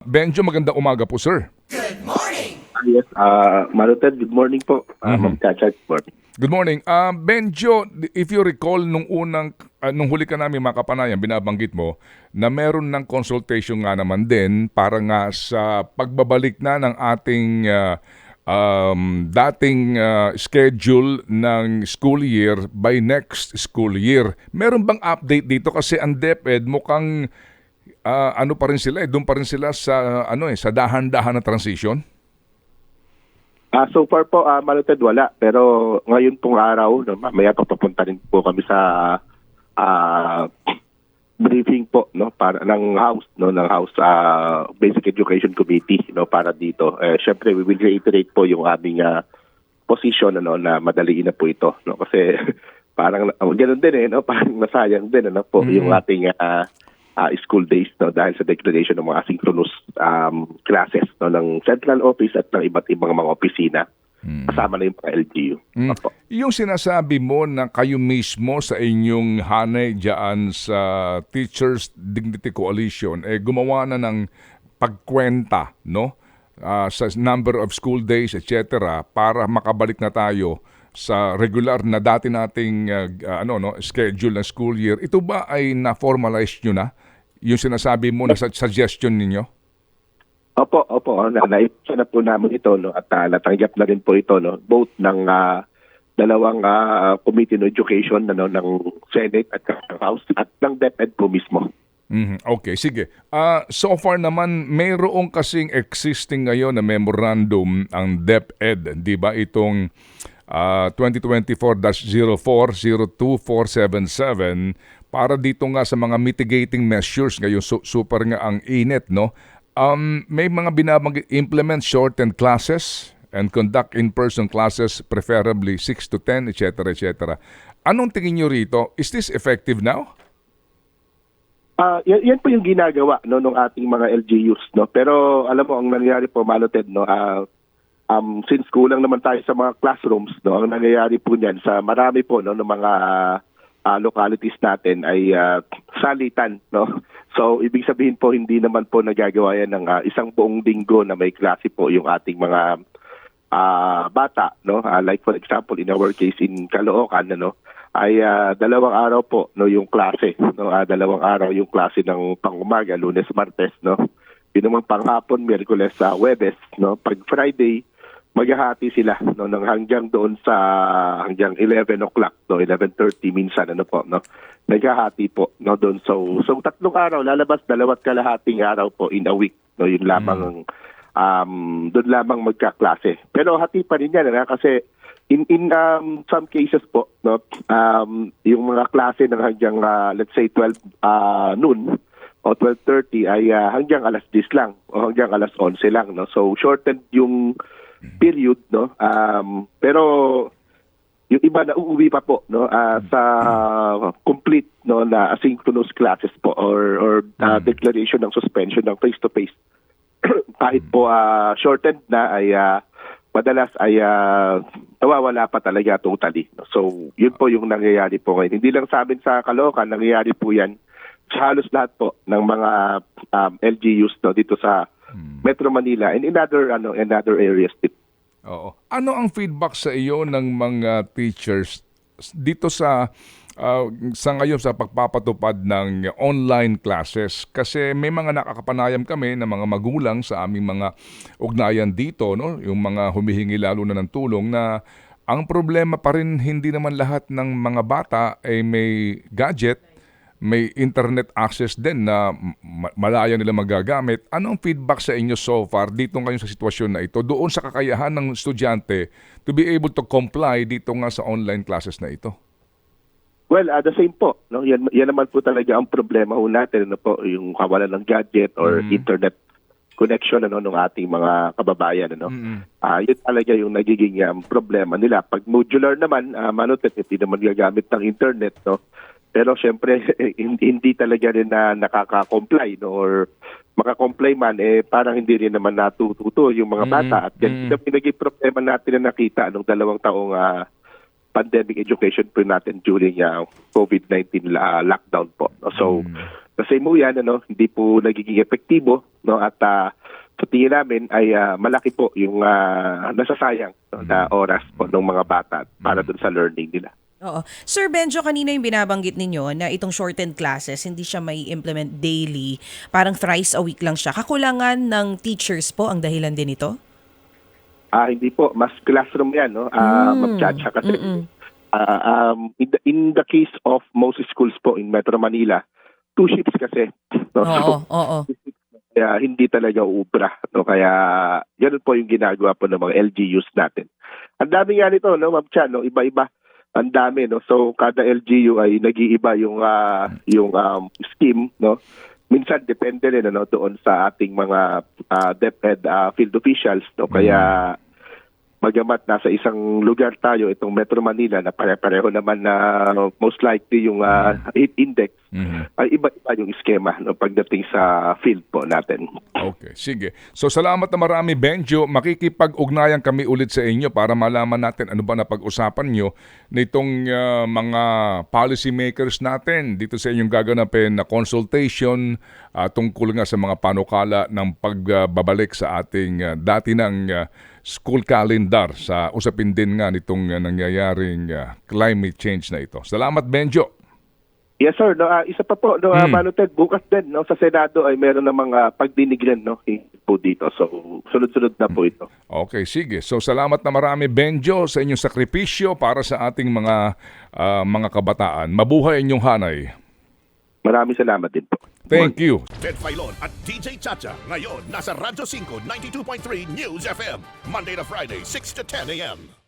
Benjo, magandang umaga po, sir. Ah, Yes, uh, Maruted, good morning po. Uh, Ma'am Chacha, good morning. Good morning. Ah, Benjo, if you recall, nung unang, ah, nung huli ka namin makapanayan, binabanggit mo, na meron ng consultation nga naman din para nga sa pagbabalik na ng ating ah, um, dating ah, schedule ng school year by next school year. Meron bang update dito? Kasi ang DepEd mukhang ah, ano pa rin sila, eh, doon pa rin sila sa, ano eh, sa dahan-dahan na transition? Ah, so far po, uh, Maruted, wala. Pero ngayon pong araw, no, mamaya pa papunta rin po kami sa ah, briefing po no para ng house no ng house ah, basic education committee no para dito eh syempre we will reiterate po yung aming ah, position ano na madaliin na po ito no kasi parang oh, ganun din eh no parang nasayang din ano po yung ating ah, ah, school days no dahil sa degradation ng mga asynchronous um, classes no ng central office at ng iba't ibang mga opisina kasama na yung mga LGU Mm. Yung sinasabi mo na kayo mismo sa inyong hanay dyan sa Teachers Dignity Coalition, eh gumawa na ng pagkwenta, no? Ah, sa number of school days, etc. para makabalik na tayo sa regular na dati nating ah, ano no schedule ng school year. Ito ba ay na-formalize nyo na? Yung sinasabi mo na sa suggestion ninyo? Opo, opo. Na, naipsa na po namin ito no, at ah, natanggap na rin po ito no, both ng ah, dalawang ah, Committee on Education ano, ng Senate at House at ng DepEd po mismo. Mhm. Okay, sige. Ah, so far naman, mayroong kasing existing ngayon na memorandum ang DepEd, di ba? Itong ah, 2024-04-02477 para dito nga sa mga mitigating measures ngayon su- super nga ang init, no? Um, may mga binabanggit implement shortened classes and conduct in-person classes preferably 6 to 10, etc. etc. Anong tingin nyo rito? Is this effective now? Ah, yan, yan po yung ginagawa no ng ating mga LGUs no. Pero alam mo ang nangyayari po Maloted no, ah, um since kulang naman tayo sa mga classrooms no, ang nangyayari po niyan sa marami po no ng mga ah, localities natin ay ah, salitan no. So ibig sabihin po hindi naman po nagagawa yan ng ah, isang buong linggo na may klase po yung ating mga ah, bata no? Ah, like for example in our case in Caloocan ano? Ay ah, dalawang araw po no yung klase no? Ah, dalawang araw yung klase ng pangumaga Lunes Martes no? Yun naman panghapon Miyerkules sa Webes no? Pag Friday maghahati sila no ng hanggang doon sa hanggang 11 o'clock no 11:30 minsan ano po no naghahati po no doon. So so tatlong araw lalabas dalawat kalahating araw po in a week no yun lamang ang um doon lamang magkaklase. Pero hati pa rin yan ano, kasi in in um, some cases po no um yung mga klase ng hanggang ah, let's say 12 ah, noon o 12:30 ay ah, hanggang alas 10 lang o hanggang alas 11 lang no. So shortened yung period no um pero yung iba na uuwi pa po no ah, sa complete no na asynchronous classes po or or ah, declaration ng suspension ng face to face kahit po ah, shortened na ay ah, madalas ay nawawala pa talaga totally. no? So, yun po yung nangyayari po ngayon. Hindi lang sa amin sa Caloocan, nangyayari po yan sa halos lahat po ng mga um, LGUs no, dito sa Metro Manila and in other, ano, in other areas. din. Oo. Ano ang feedback sa iyo ng mga teachers dito sa ah, sa ngayon sa pagpapatupad ng online classes kasi may mga nakakapanayam kami ng mga magulang sa aming mga ugnayan dito no yung mga humihingi lalo na ng tulong na ang problema pa rin hindi naman lahat ng mga bata ay may gadget may internet access din na ma- malaya nila magagamit. Ano ang feedback sa inyo so far dito ngayon sa sitwasyon na ito doon sa kakayahan ng estudyante to be able to comply dito nga sa online classes na ito? Well, uh, the same po. No? Yan, yan naman po talaga ang problema ho natin. Ano po, yung kawalan ng gadget or internet connection ano ng ating mga kababayan ano Ah, yun talaga yung nagiging um, problema nila pag modular naman uh, manutet hindi naman gagamit ng internet no pero syempre hindi, talaga rin na nakaka-comply no or maka-comply man eh parang hindi rin naman natututo yung mga bata at yan mm. naging problema natin na nakita anong dalawang taong ah, pandemic education po natin during uh, COVID-19 la- lockdown po. no? So, Kasi mo yan, ano, hindi po nagiging epektibo, no, at ah, sa tingin namin ay ah, malaki po yung ah, nasasayang no, na oras po ng mga bata para dun sa learning nila. Oo. Sir Benjo, kanina yung binabanggit ninyo na itong shortened classes, hindi siya may implement daily. Parang thrice a week lang siya. Kakulangan ng teachers po ang dahilan din ito? Ah, hindi po, mas classroom yan, no? Ah, Mm. magchacha kasi. Mm-mm. Ah, um, in, the, in the case of most schools po in Metro Manila, two shifts kasi. No? Oo, oo. Kaya hindi talaga uubra. No? Kaya yan po yung ginagawa po ng mga LGUs natin. Ang dami nga nito, no, Ma'am Chan, no? iba-iba. Ang dami, no? So, kada LGU ay nag-iiba yung, ah, yung um, scheme, no? Minsan, depende rin, ano, doon sa ating mga uh, DepEd ah, field officials, no? Kaya, magamat nasa isang lugar tayo, itong Metro Manila, na pare-pareho naman na most likely yung ah, heat index, Mhm. ay iba-iba yung skema no, pagdating sa field po natin. Okay, sige. So salamat na marami Benjo. Makikipag-ugnayan kami ulit sa inyo para malaman natin ano ba na pag-usapan nyo nitong ah, mga policy makers natin dito sa inyong gaganapin na consultation ah, tungkol nga sa mga panukala ng pagbabalik sa ating ah, dati ng ah, school calendar sa usapin din nga nitong ah, nangyayaring ah, climate change na ito. Salamat Benjo. Yes sir, no, ah, isa pa po, no, ah, Hmm. Bukas din no, sa Senado ay meron ng mga pagdinig rin no, po dito. So sunod-sunod na po ito. Okay, sige. So salamat na marami Benjo sa inyong sakripisyo para sa ating mga ah, mga kabataan. Mabuhay inyong hanay. Maraming salamat din po. Thank you. Ted Filon at DJ Chacha. Ngayon, nasa Radyo 5, 92.3 News FM. Monday to Friday, 6 to 10 a.m.